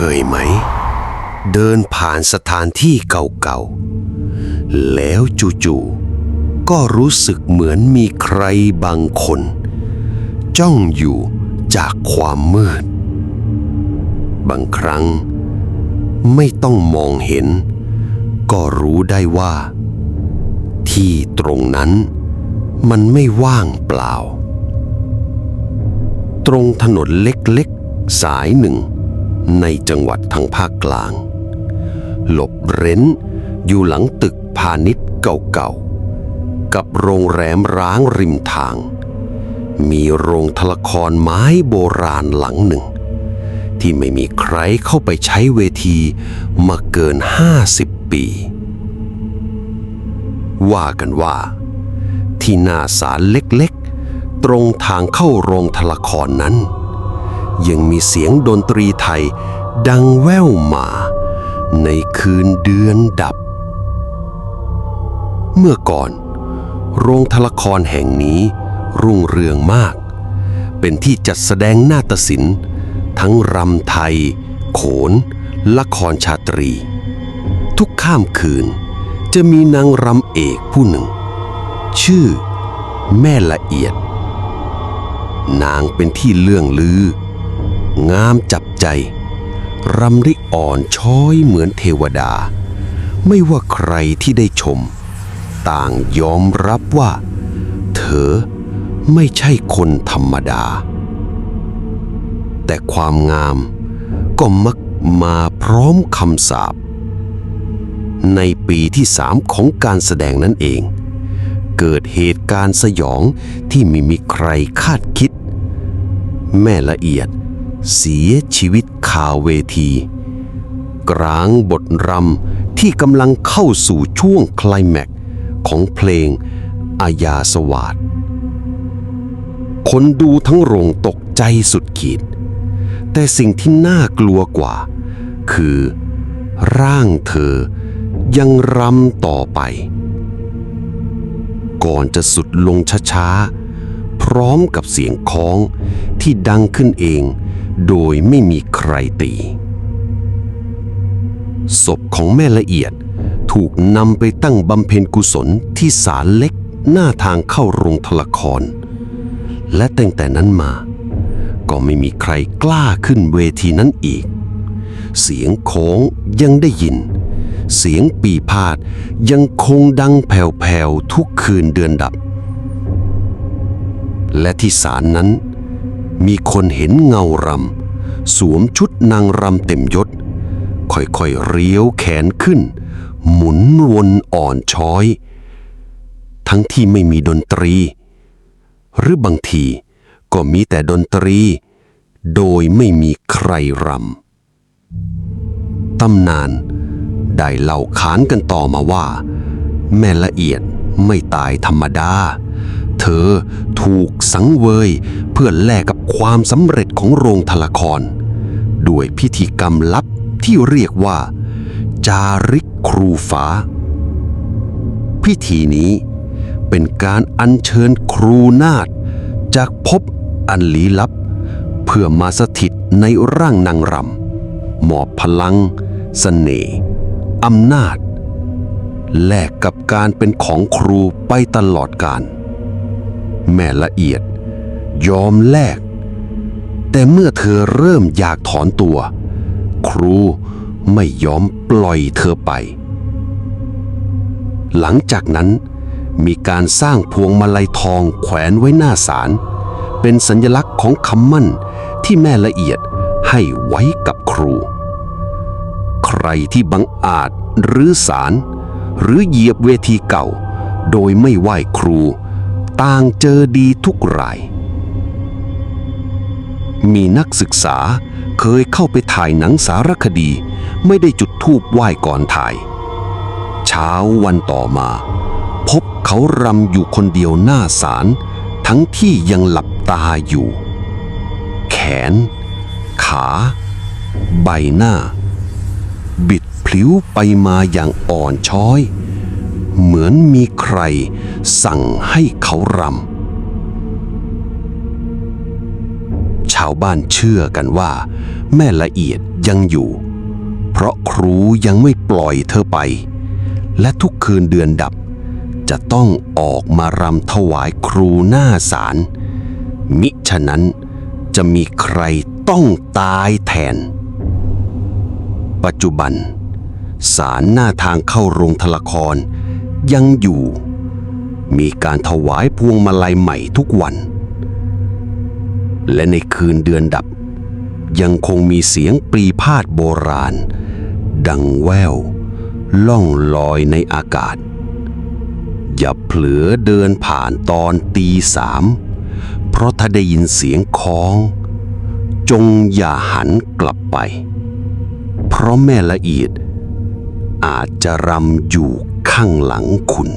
เคยไหม เดินผ่านสถานที่เก่าๆ แล้วจู่ๆก็รู้สึกเหมือนมีใครบางคน จ้องอยู่จากความมืด บางครั้ง ไม่ต้องมองเห็น ก็รู้ได้ว่า ที่ตรงนั้นมันไม่ว่างเปล่า ตรงถนนเล็กๆ สายหนึ่ง ในจังหวัดทางภาคกลาง หลบเร้นอยู่หลังตึกพาณิชย์เก่าๆ กับโรงแรมร้างริมทาง มีโรงทละครไม้โบราณหลังหนึ่ง ที่ไม่มีใครเข้าไปใช้เวทีมาเกิน 50 ปี ว่ากันว่า ที่หน้าศาลเล็กๆ ตรงทางเข้าโรงทละครนั้น ยังมีเสียงดนตรีไทย ดังแว่วมา ในคืนเดือนดับ เมื่อก่อน โรงทละครแห่งนี้รุ่งเรืองมาก เป็นที่จัดแสดงนาฏศิลป์ ทั้งรำไทย โขน ละครชาตรี ทุกข้ามคืนจะมีนางรำเอกผู้หนึ่ง ชื่อ แม่ละเอียด นางเป็นที่เลื่องลือ งามจับใจรำได้อ่อนช้อยเหมือนเทวดา ไม่ว่าใครที่ได้ชม ต่างยอมรับว่า เธอไม่ใช่คนธรรมดา แต่ความงามก็มักมาพร้อมคำสาปในปีที่สามของการแสดงนั่นเอง เกิดเหตุการณ์สยองที่ไม่มีใครคาดคิด แม่ละเอียด เสียชีวิตคาเวที กลางบทรำที่กำลังเข้าสู่ช่วงคลแม็กของเพลงอาญาสวาดคนดูทั้งโรงตกใจสุดขีด แต่สิ่งที่น่ากลัวกว่า คือ ร่างเธอยังรำต่อไป ก่อนจะสุดลงช้าๆ พร้อมกับเสียงคล้องที่ดังขึ้นเอง โดยไม่มีใครตี ศพของแม่ละเอียดถูกนำไปตั้งบำเพ็ญกุศลที่ศาลเล็กหน้าทางเข้าโรงทละคร และตั้งแต่นั้นมา ก็ไม่มีใครกล้าขึ้นเวทีนั้นอีก เสียงโค้งยังได้ยิน เสียงปีพาดยังคงดังแผ่วๆทุกคืนเดือนดับ และที่ศาลนั้น มีคนเห็นเงารำ สวมชุดนางรำเต็มยศ ค่อยๆเรียวแขนขึ้น หมุนวนอ่อนช้อย ทั้งที่ไม่มีดนตรี หรือบางทีก็มีแต่ดนตรี โดยไม่มีใครรำตำนานได้เล่าขานกันต่อมาว่า แม่ละเอียดไม่ตายธรรมดา เธอถูกสังเวยเพื่อแลกกับ ความสำเร็จของโรงทละคร ด้วยพิธีกรรมลับที่เรียกว่า จาริกครูฟ้า พิธีนี้เป็นการอัญเชิญครูนาฏจากภพอันลี้ลับ เพื่อมาสถิตในร่างนางรำมอบพลังสเสน่ห์อำนาจ แลกกับการเป็นของครูไปตลอดกาลแม่ละเอียดยอมแลก แต่เมื่อเธอเริ่มอยากถอนตัว ครูไม่ยอมปล่อยเธอไป หลังจากนั้นมีการสร้างพวงมาลัยทองแขวนไว้หน้าศาลเป็นสัญลักษณ์ของคำมั่นที่แม่ละเอียดให้ไว้กับครู ใครที่บังอาจหรือสาร หรือเหยียบเวทีเก่า โดยไม่ไหว้ครู ต่างเจอดีทุกราย มีนักศึกษาเคยเข้าไปถ่ายหนังสารคดี ไม่ได้จุดธูปไหว้ก่อนถ่าย เช้าวันต่อมา พบเขารำอยู่คนเดียวหน้าศาลทั้งที่ยังหลับตาอยู่ แขน ขา ใบหน้า บิดพลิ้วไปมาอย่างอ่อนช้อย เหมือนมีใครสั่งให้เขารำ ชาวบ้านเชื่อกันว่า แม่ละเอียดยังอยู่ เพราะครูยังไม่ปล่อยเธอไป และทุกคืนเดือนดับ จะต้องออกมารำถวายครูหน้าศาลมิฉะนั้นจะมีใครต้องตายแทน ปัจจุบันศาลหน้าทางเข้าโรงทละครยังอยู่ มีการถวายพวงมาลัยใหม่ทุกวัน และในคืนเดือนดับ ยังคงมีเสียงปรีพาดโบราณ ดังแววล่องลอยในอากาศ อย่าเผลอเดินผ่านตอนตีสาม เพราะถ้าได้ยินเสียงคล้อง จงอย่าหันกลับไป เพราะแม่ละเอียดอาจจะรำอยู่ข้างหลังคุณ